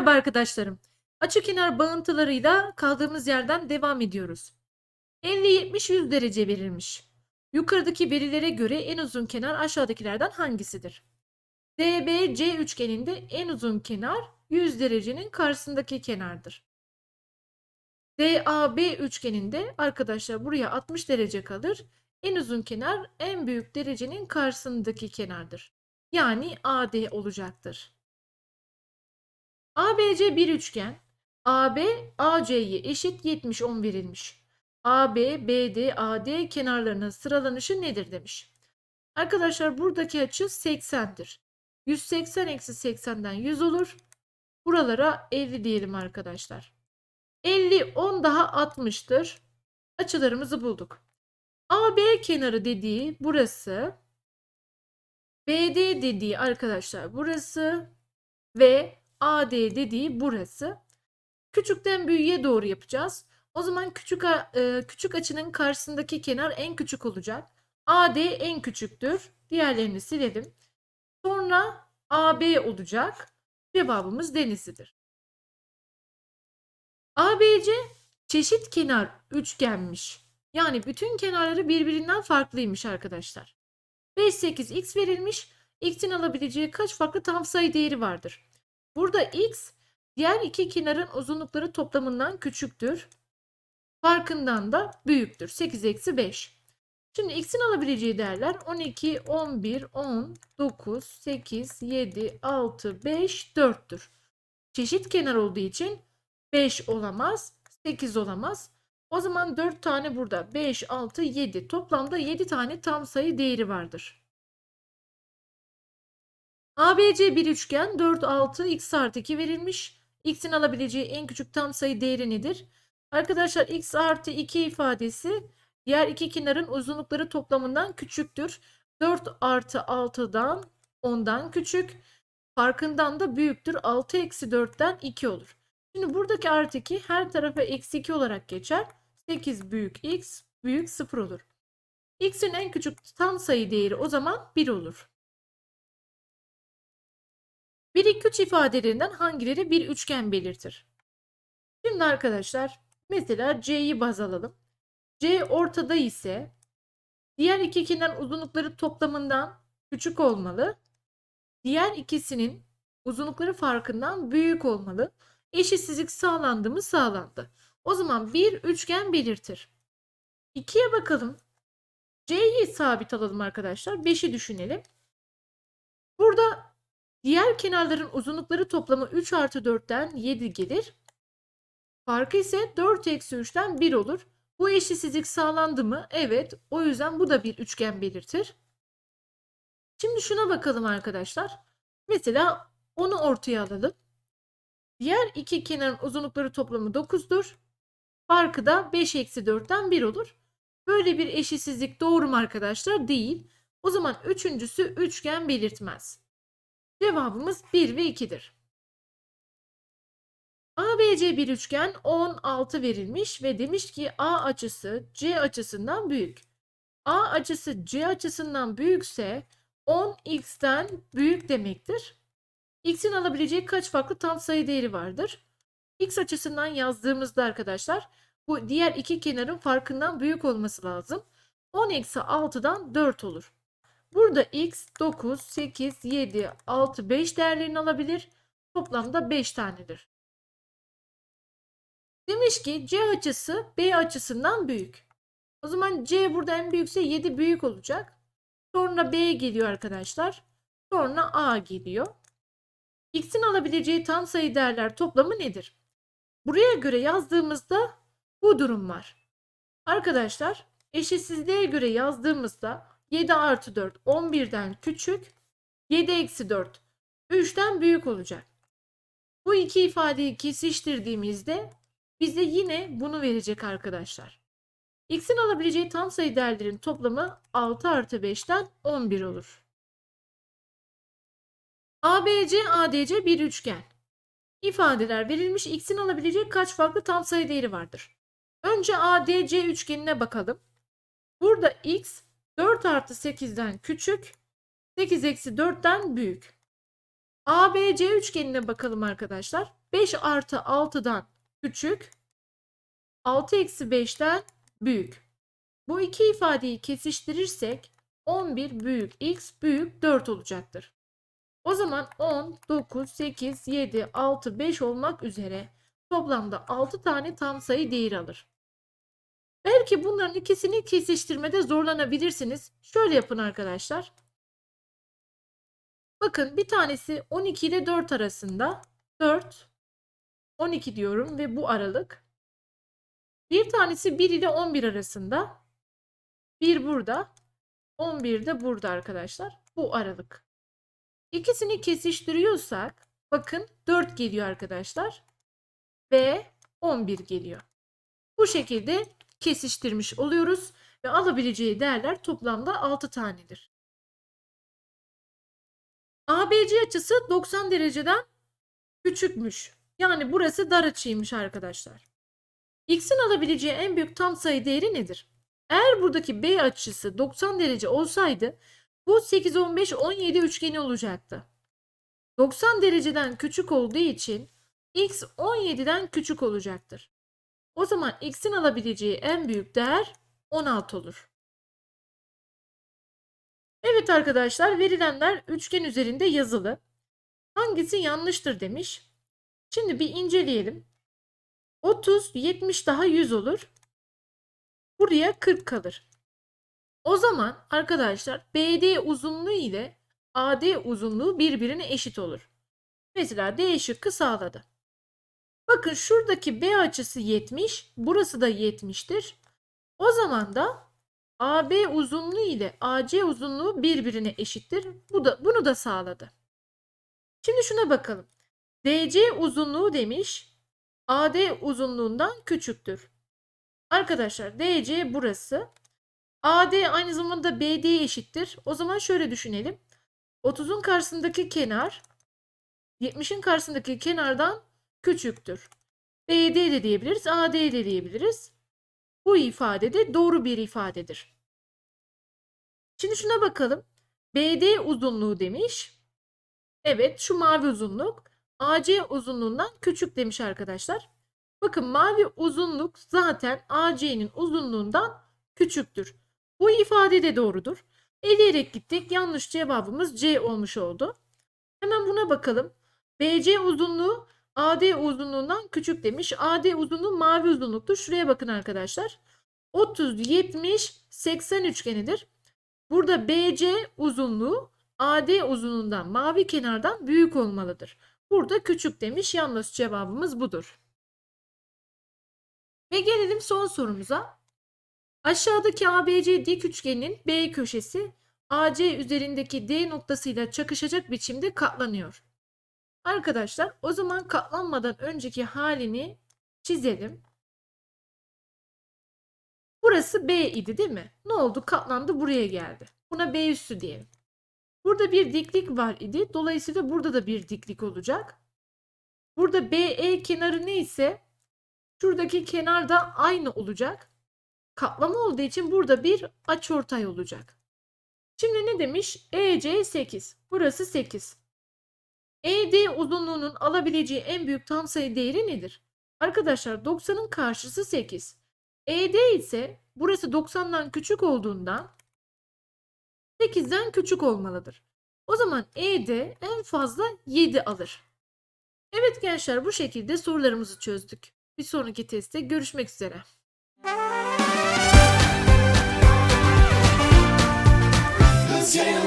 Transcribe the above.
Merhaba arkadaşlarım. Açıkenar bağıntılarıyla kaldığımız yerden devam ediyoruz. 50, 70, 100 derece verilmiş. Yukarıdaki verilere göre en uzun kenar aşağıdakilerden hangisidir? DBC üçgeninde en uzun kenar 100 derecenin karşısındaki kenardır. DAB üçgeninde arkadaşlar buraya 60 derece kalır. En uzun kenar en büyük derecenin karşısındaki kenardır. Yani AD olacaktır. ABC bir üçgen. AB AC'ye eşit 70 10 verilmiş. AB, BD, AD kenarlarının sıralanışı nedir demiş. Arkadaşlar buradaki açı 80'dir. 180 eksi 80'den 100 olur. Buralara 50 diyelim arkadaşlar. 50 10 daha 60'tır. Açılarımızı bulduk. AB kenarı dediği burası. BD dediği arkadaşlar burası. Ve AD dediği burası. Küçükten büyüğe doğru yapacağız. O zaman küçük e, küçük açının karşısındaki kenar en küçük olacak. AD en küçüktür. Diğerlerini silelim. Sonra AB olacak. Cevabımız denizlidir. ABC çeşit kenar üçgenmiş. Yani bütün kenarları birbirinden farklıymış arkadaşlar. 5, 8, x verilmiş. X'in alabileceği kaç farklı tam sayı değeri vardır? Burada x diğer iki kenarın uzunlukları toplamından küçüktür. Farkından da büyüktür. 8 eksi 5. Şimdi x'in alabileceği değerler 12, 11, 10, 9, 8, 7, 6, 5, 4'tür. Çeşit kenar olduğu için 5 olamaz, 8 olamaz. O zaman 4 tane burada. 5, 6, 7. Toplamda 7 tane tam sayı değeri vardır. ABC bir üçgen 4, 6, x artı 2 verilmiş. X'in alabileceği en küçük tam sayı değeri nedir? Arkadaşlar x artı 2 ifadesi diğer iki kenarın uzunlukları toplamından küçüktür. 4 artı 6'dan 10'dan küçük. Farkından da büyüktür. 6 eksi 4'ten 2 olur. Şimdi buradaki artı 2 her tarafa eksi 2 olarak geçer. 8 büyük x büyük 0 olur. x'in en küçük tam sayı değeri o zaman 1 olur. 1 2 3 ifadelerinden hangileri bir üçgen belirtir? Şimdi arkadaşlar mesela c'yi baz alalım. c ortada ise diğer iki kenar uzunlukları toplamından küçük olmalı. Diğer ikisinin uzunlukları farkından büyük olmalı. Eşitsizlik sağlandı mı sağlandı. O zaman bir üçgen belirtir. 2'ye bakalım. C'yi sabit alalım arkadaşlar. 5'i düşünelim. Burada diğer kenarların uzunlukları toplamı 3 artı 4'ten 7 gelir. Farkı ise 4 eksi 3'ten 1 olur. Bu eşitsizlik sağlandı mı? Evet. O yüzden bu da bir üçgen belirtir. Şimdi şuna bakalım arkadaşlar. Mesela onu ortaya alalım. Diğer iki kenarın uzunlukları toplamı 9'dur. Farkı da 5 eksi 4'ten 1 olur. Böyle bir eşitsizlik doğru mu arkadaşlar? Değil. O zaman üçüncüsü üçgen belirtmez. Cevabımız 1 ve 2'dir. ABC bir üçgen 16 verilmiş ve demiş ki A açısı C açısından büyük. A açısı C açısından büyükse 10x'ten büyük demektir. X'in alabileceği kaç farklı tam sayı değeri vardır? X açısından yazdığımızda arkadaşlar bu diğer iki kenarın farkından büyük olması lazım. 10 eksi 6'dan 4 olur. Burada x 9, 8, 7, 6, 5 değerlerini alabilir. Toplamda 5 tanedir. Demiş ki C açısı B açısından büyük. O zaman C burada en büyükse 7 büyük olacak. Sonra B geliyor arkadaşlar. Sonra A geliyor. X'in alabileceği tam sayı değerler toplamı nedir? Buraya göre yazdığımızda bu durum var. Arkadaşlar eşitsizliğe göre yazdığımızda 7 artı 4 11'den küçük 7 eksi 4 3'ten büyük olacak. Bu iki ifadeyi kesiştirdiğimizde bize yine bunu verecek arkadaşlar. X'in alabileceği tam sayı değerlerin toplamı 6 artı 5'ten 11 olur. ABC, ADC bir üçgen. İfadeler verilmiş x'in alabileceği kaç farklı tam sayı değeri vardır? Önce ADC üçgenine bakalım. Burada x 4 artı 8'den küçük, 8 eksi 4'ten büyük. ABC üçgenine bakalım arkadaşlar. 5 artı 6'dan küçük, 6 eksi 5'ten büyük. Bu iki ifadeyi kesiştirirsek 11 büyük x büyük 4 olacaktır. O zaman 10, 9, 8, 7, 6, 5 olmak üzere toplamda 6 tane tam sayı değeri alır. Belki bunların ikisini kesiştirmede zorlanabilirsiniz. Şöyle yapın arkadaşlar. Bakın bir tanesi 12 ile 4 arasında. 4, 12 diyorum ve bu aralık. Bir tanesi 1 ile 11 arasında. 1 burada. 11 de burada arkadaşlar. Bu aralık. İkisini kesiştiriyorsak bakın 4 geliyor arkadaşlar. Ve 11 geliyor. Bu şekilde kesiştirmiş oluyoruz ve alabileceği değerler toplamda 6 tanedir. ABC açısı 90 dereceden küçükmüş. Yani burası dar açıymış arkadaşlar. X'in alabileceği en büyük tam sayı değeri nedir? Eğer buradaki B açısı 90 derece olsaydı bu 8, 15, 17 üçgeni olacaktı. 90 dereceden küçük olduğu için X 17'den küçük olacaktır. O zaman x'in alabileceği en büyük değer 16 olur. Evet arkadaşlar verilenler üçgen üzerinde yazılı. Hangisi yanlıştır demiş. Şimdi bir inceleyelim. 30, 70 daha 100 olur. Buraya 40 kalır. O zaman arkadaşlar BD uzunluğu ile AD uzunluğu birbirine eşit olur. Mesela D şıkkı sağladı. Bakın şuradaki B açısı 70, burası da 70'tir. O zaman da AB uzunluğu ile AC uzunluğu birbirine eşittir. Bu da bunu da sağladı. Şimdi şuna bakalım. DC uzunluğu demiş. AD uzunluğundan küçüktür. Arkadaşlar DC burası. AD aynı zamanda BD'ye eşittir. O zaman şöyle düşünelim. 30'un karşısındaki kenar 70'in karşısındaki kenardan küçüktür. BD de diyebiliriz, AD de diyebiliriz. Bu ifade de doğru bir ifadedir. Şimdi şuna bakalım. BD uzunluğu demiş. Evet şu mavi uzunluk AC uzunluğundan küçük demiş arkadaşlar. Bakın mavi uzunluk zaten AC'nin uzunluğundan küçüktür. Bu ifade de doğrudur. Eleyerek gittik. Yanlış cevabımız C olmuş oldu. Hemen buna bakalım. BC uzunluğu AD uzunluğundan küçük demiş. AD uzunluğu mavi uzunluktur. Şuraya bakın arkadaşlar. 30, 70, 80 üçgenidir. Burada BC uzunluğu AD uzunluğundan mavi kenardan büyük olmalıdır. Burada küçük demiş. Yanlış cevabımız budur. Ve gelelim son sorumuza. Aşağıdaki ABC dik üçgenin B köşesi AC üzerindeki D noktasıyla çakışacak biçimde katlanıyor. Arkadaşlar o zaman katlanmadan önceki halini çizelim. Burası B idi değil mi? Ne oldu? Katlandı buraya geldi. Buna B üstü diyelim. Burada bir diklik var idi. Dolayısıyla burada da bir diklik olacak. Burada BE kenarı neyse şuradaki kenar da aynı olacak. Katlama olduğu için burada bir açıortay olacak. Şimdi ne demiş? EC 8. Burası 8. ED uzunluğunun alabileceği en büyük tam sayı değeri nedir? Arkadaşlar 90'ın karşısı 8. ED ise burası 90'dan küçük olduğundan 8'den küçük olmalıdır. O zaman ED en fazla 7 alır. Evet gençler bu şekilde sorularımızı çözdük. Bir sonraki testte görüşmek üzere. Yeah.